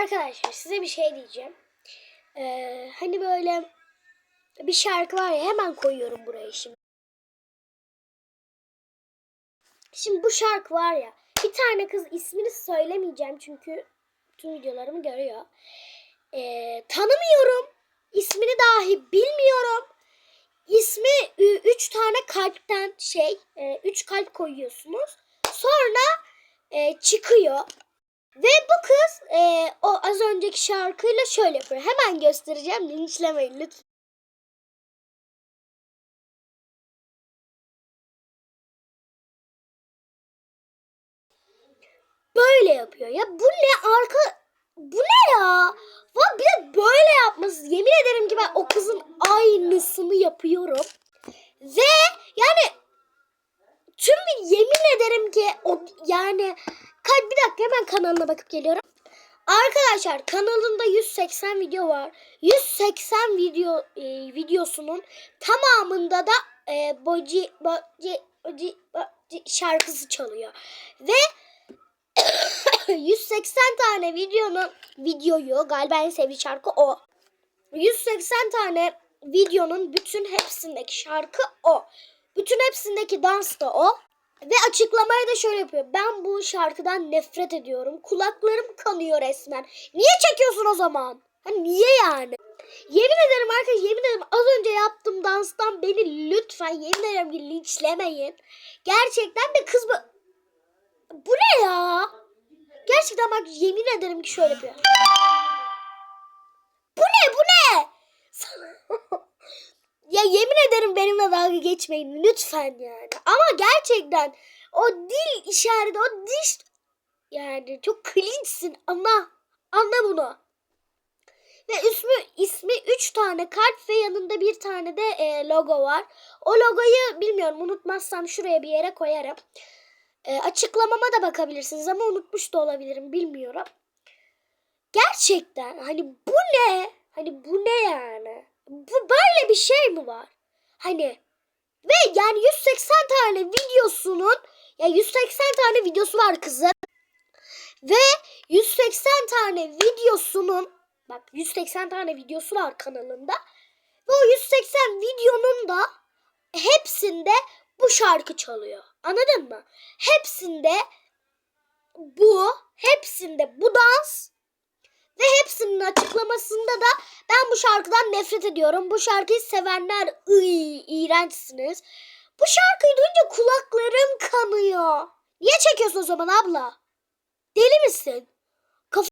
Arkadaşlar size bir şey diyeceğim. Ee, hani böyle bir şarkı var ya hemen koyuyorum buraya şimdi. Şimdi bu şarkı var ya bir tane kız ismini söylemeyeceğim çünkü tüm videolarımı görüyor. Ee, tanımıyorum. İsmini dahi bilmiyorum. İsmi ü, üç tane kalpten şey, e, üç kalp koyuyorsunuz. Sonra e, çıkıyor. Ve bu kız e, o az önceki şarkıyla şöyle yapıyor. Hemen göstereceğim. Linçlemeyin lütfen. Böyle yapıyor. Ya bu ne arka... Bu ne ya? Va bir de böyle yapması. Yemin ederim ki ben o kızın aynısını yapıyorum. Ve yani tüm yemin ederim ki o yani kaç bir dakika hemen kanalına bakıp geliyorum. Arkadaşlar kanalında 180 video var. 180 video e, videosunun tamamında da e, Boci Boci Boci şarkısı çalıyor. Ve 180 tane videonun videoyu galiba en sevdiği şarkı o. 180 tane videonun bütün hepsindeki şarkı o. Bütün hepsindeki dans da o. Ve açıklamayı da şöyle yapıyor. Ben bu şarkıdan nefret ediyorum. Kulaklarım kanıyor resmen. Niye çekiyorsun o zaman? Hani niye yani? Yemin ederim arkadaşlar yemin ederim az önce yaptığım danstan beni lütfen yemin ederim ki linçlemeyin. Gerçekten bir kız bu... Bu ne ya? Gerçekten bak yemin ederim ki şöyle yapıyor. Benimle dalga geçmeyin lütfen yani. Ama gerçekten o dil işareti o diş yani çok cringe'sin anla. Anla bunu. Ve ismi, ismi 3 tane kalp ve yanında bir tane de e, logo var. O logoyu bilmiyorum unutmazsam şuraya bir yere koyarım. E, açıklamama da bakabilirsiniz ama unutmuş da olabilirim bilmiyorum. Gerçekten hani bu ne? Hani bu ne yani? Bu böyle bir şey mi var? Hani ve yani 180 tane videosunun ya 180 tane videosu var kızım. Ve 180 tane videosunun bak 180 tane videosu var kanalında. Ve o 180 videonun da hepsinde bu şarkı çalıyor. Anladın mı? Hepsinde bu, hepsinde bu dans ve hepsinin açıklamasında da ben bu şarkıdan nefret ediyorum. Bu şarkıyı sevenler ıy, iğrençsiniz. Bu şarkıyı duyunca kulaklarım kanıyor. Niye çekiyorsun o zaman abla? Deli misin?